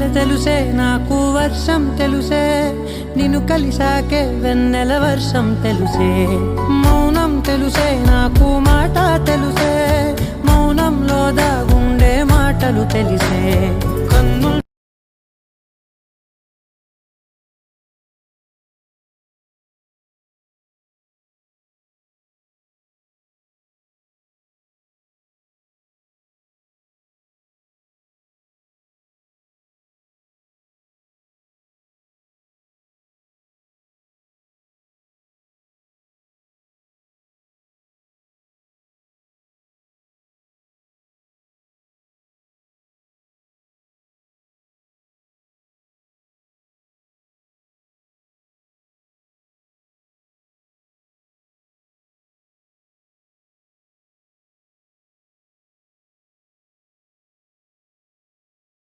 వెన్నెల తెలుసే నాకు వర్షం తెలుసే. నిన్ను కలిసాకే వెన్నెల వర్షం తెలుసే. మౌనం తెలుసే నాకు మాట తెలుసే. మౌనంలో దాగుండే మాటలు తెలిసే.